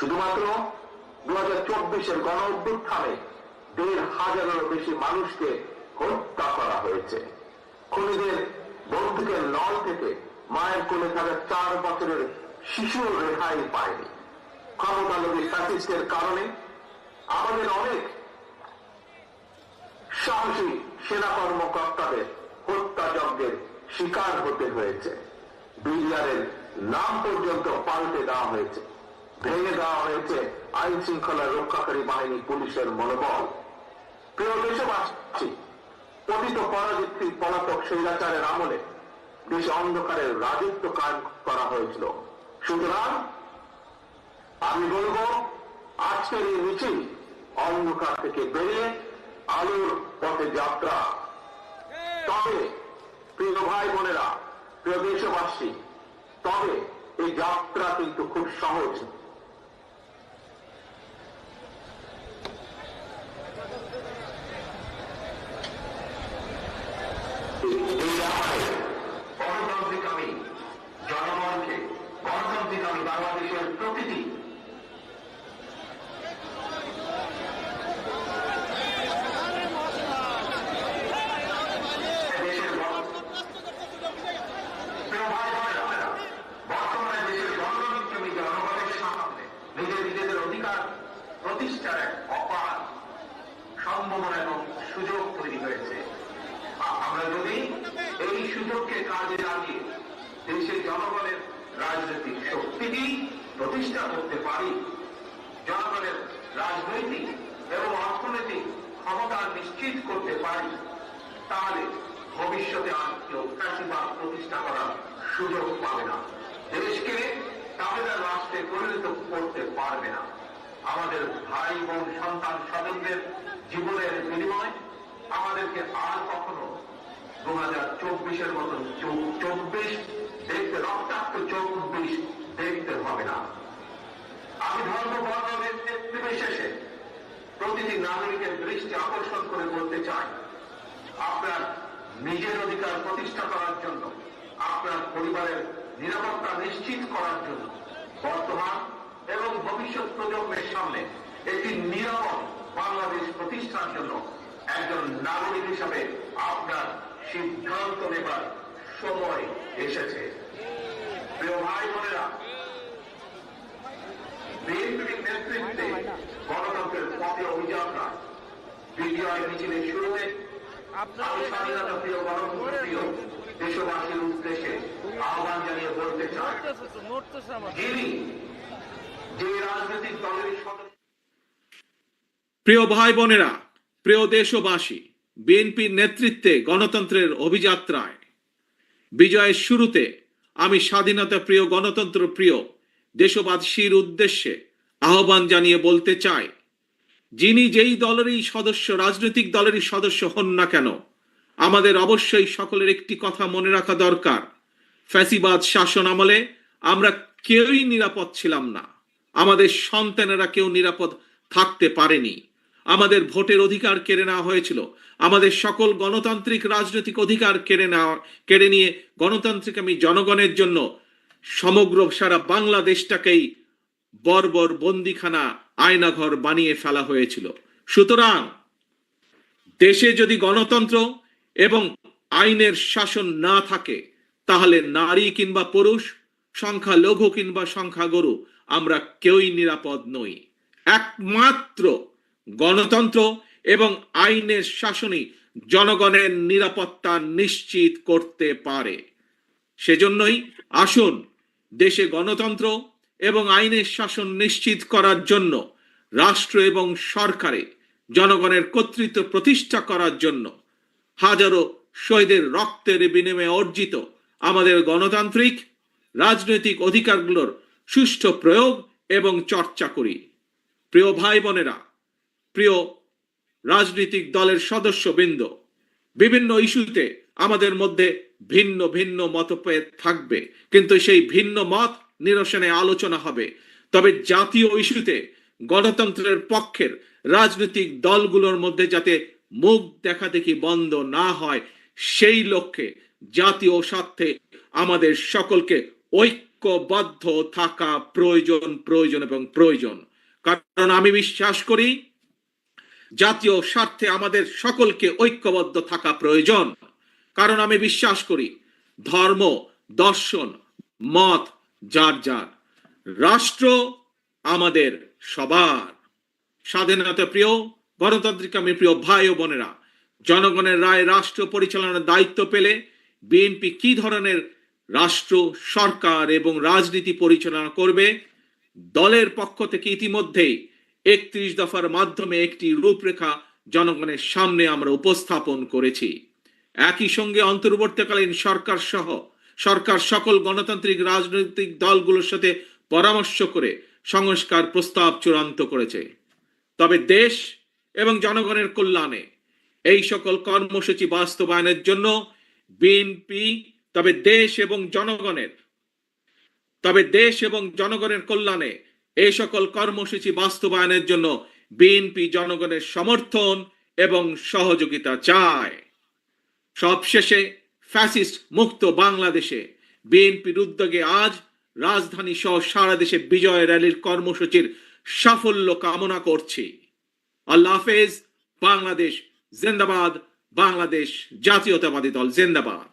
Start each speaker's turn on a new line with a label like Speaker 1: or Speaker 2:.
Speaker 1: শুধুমাত্র দু হাজার চব্বিশের গণ অভ্যুত্থানে দেড় হাজারেরও বেশি মানুষকে হত্যা করা হয়েছে। খুনিদের বন্দুকের নল থেকে মায়ের কোলে থাকা চার বছরের শিশু রেহাই পায়নি। ক্ষমতালোভী ফ্যাসিস্টের কারণে আমাদের অনেক সাহসী সেনা কর্মকর্তাদের হত্যাযজ্ঞের শিকার হতে হয়েছে। বিডিআরের নাম পর্যন্ত পাল্টে দেওয়া হয়েছে। ভেঙে দেওয়া হয়েছে আইন শৃঙ্খলা রক্ষাকারী বাহিনী পুলিশের মনোবল। প্রিয় দেশবাসী, পতিত পরাজিত্রী পলাতক স্বৈরাচারের আমলে দেশে অন্ধকারের রাজত্ব কায়েম করা হয়েছিল। সুতরাং আমি বলব, আজকের এই মিছিল অন্ধকার থেকে বেরিয়ে আলোর পথে যাত্রা। তবে, প্রিয় ভাই বোনেরা, প্রিয় দেশবাসী, তবে এই যাত্রা কিন্তু খুব সহজ এই ব্যাপারে গণতান্ত্রিক আমি জনগণকে গণতান্ত্রিক আমি বাংলাদেশের প্রতিটি দেশের গণ- প্রিয় ভাই বোনেরা, বর্তমানে দেশের গণতন্ত্রী জনগণের সামনে নিজের নিজেদের এক অপার সম্ভাবনা এবং সুযোগ তৈরি হয়েছে আমরা যদি এই সুযোগকে কাজে লাগিয়ে দেশের জনগণের রাজনৈতিক শক্তিটি প্রতিষ্ঠা করতে পারি। জনগণের রাজনৈতিক এবং অর্থনৈতিক ক্ষমতা নিশ্চিত করতে পারি, তাহলে ভবিষ্যতে আর কেউ ফ্যাসিবাদ প্রতিষ্ঠা করার সুযোগ পাবে না। দেশকে তাবেদার রাষ্ট্রে পরিণত করতে পারবে না। আমাদের ভাই বোন, সন্তান স্বজনদের জীবনের বিনিময় আমাদেরকে আর কখনো দু হাজার চব্বিশের মতন চব্বিশ দেখতে রক্তাক্ত চব্বিশ দেখতে হবে না বর্ণ নির্বিশেষে প্রতিটি নাগরিকের দৃষ্টি আকর্ষণ করে বলতে চাই, আপনার নিজের অধিকার প্রতিষ্ঠা করার জন্য, আপনার পরিবারের নিরাপত্তা নিশ্চিত করার জন্য, বর্তমান এবং ভবিষ্যৎ প্রজন্মের সামনে একটি নিরাপদ বাংলাদেশ প্রতিষ্ঠার জন্য একজন নাগরিক হিসাবে আপনার সিদ্ধান্ত নেবার সময় এসেছে। প্রিয় ভাই বোনেরা বিএনপির নেতৃত্বে গণতন্ত্রের পথে অভিযাত্রা। বিজয় মিছিলের শুরুতে আমি স্বাধীনতা প্রিয় গণতন্ত্র প্রিয় দেশবাসীর উদ্দেশ্যে আহ্বান জানিয়ে বলতে চাই যিনি যে রাজনৈতিক দলের সদস্য
Speaker 2: প্রিয় ভাই বোনেরা প্রিয় দেশবাসী বিএনপির নেতৃত্বে গণতন্ত্রের অভিযাত্রায় বিজয়ের শুরুতে আমি স্বাধীনতা প্রিয় গণতন্ত্র প্রিয় দেশবাসীর উদ্দেশ্যে আহ্বান জানিয়ে বলতে চাই, যিনি যেই দলেরই সদস্য, রাজনৈতিক দলেরই সদস্য হন না কেন, আমাদের অবশ্যই সকলের একটি কথা মনে রাখা দরকার। ফ্যাসিবাদ শাসন আমলে আমরা কেউই নিরাপদ ছিলাম না। আমাদের সন্তানেরা কেউ নিরাপদ থাকতে পারেনি। আমাদের ভোটের অধিকার কেড়ে নেওয়া হয়েছিল। আমাদের সকল গণতান্ত্রিক রাজনৈতিক অধিকার কেড়ে নেওয়া, কেড়ে নিয়ে গণতান্ত্রিক আমি জনগণের জন্য সমগ্র সারা বাংলাদেশটাকেই বর্বর বন্দিখানা আয়নাঘর বানিয়ে ফেলা হয়েছিল। সুতরাং দেশে যদি গণতন্ত্র এবং আইনের শাসন না থাকে, তাহলে নারী কিংবা পুরুষ সংখ্যা লঘু কিংবা সংখ্যা গরু আমরা কেউই নিরাপদ নই। একমাত্র গণতন্ত্র এবং আইনের শাসনই জনগণের নিরাপত্তা নিশ্চিত করতে পারে। সেজন্যই আসুন দেশে গণতন্ত্র এবং আইনের শাসন নিশ্চিত করার জন্য, রাষ্ট্র এবং সরকারে জনগণের কর্তৃত্ব প্রতিষ্ঠা করার জন্য হাজারো শহীদের রক্তের বিনিময়ে অর্জিত আমাদের গণতান্ত্রিক, রাজনৈতিক অধিকারগুলোর সুষ্ঠু প্রয়োগ এবং চর্চা করি। প্রিয় ভাই বোনেরা প্রিয় রাজনৈতিক দলের সদস্যবৃন্দ, বিভিন্ন ইস্যুতে আমাদের মধ্যে ভিন্ন ভিন্ন মতভেদ থাকবে। কিন্তু সেই ভিন্ন মত নিরসনে আলোচনা হবে। তবে জাতীয় ইস্যুতে গণতন্ত্রের পক্ষের রাজনৈতিক দলগুলোর মধ্যে যাতে মুখ দেখা দেখি বন্ধ না হয়, সেই লক্ষ্যে জাতীয় স্বার্থে আমাদের সকলকে ঐক্যবদ্ধ থাকা প্রয়োজন প্রয়োজন এবং প্রয়োজন। কারণ আমি বিশ্বাস করি, জাতীয় স্বার্থে আমাদের সকলকে ঐক্যবদ্ধ থাকা প্রয়োজন। কারণ আমি বিশ্বাস করি, ধর্ম, দর্শন, মত যার যার। রাষ্ট্র আমাদের সবার। স্বাধীনতা প্রিয়, গণতান্ত্রিক আমি প্রিয় ভাই ও বোনেরা, জনগণের রায় রাষ্ট্র পরিচালনার দায়িত্ব পেলে বিএনপি কি ধরনের রাষ্ট্র, সরকার এবং রাজনীতি পরিচালনা করবে, দলের পক্ষ থেকে ইতিমধ্যেই একত্রিশ দফার মাধ্যমে একটি রূপরেখা জনগণের সামনে আমরা উপস্থাপন করেছি। একই সঙ্গে অন্তর্বর্তীকালীন সরকার সহ সরকার সকল গণতান্ত্রিক রাজনৈতিক দলগুলোর সাথে পরামর্শ করে সংস্কার প্রস্তাব চূড়ান্ত করেছে। তবে দেশ এবং জনগণের কল্যাণে এই সকল কর্মসূচি বাস্তবায়নের জন্য বিএনপি, তবে দেশ এবং জনগণের, তবে দেশ এবং জনগণের কল্যাণে এই সকল কর্মসূচি বাস্তবায়নের জন্য বিএনপি জনগণের সমর্থন এবং সহযোগিতা চায়। সবশেষে ফ্যাসিস্ট মুক্ত বাংলাদেশে বিএনপির উদ্যোগে আজ রাজধানী সহ সারা দেশে বিজয় র্যালির কর্মসূচির সাফল্য কামনা করছি। আল্লাহ হাফেজ, বাংলাদেশ জিন্দাবাদ, বাংলাদেশ জাতীয়তাবাদী দল জিন্দাবাদ।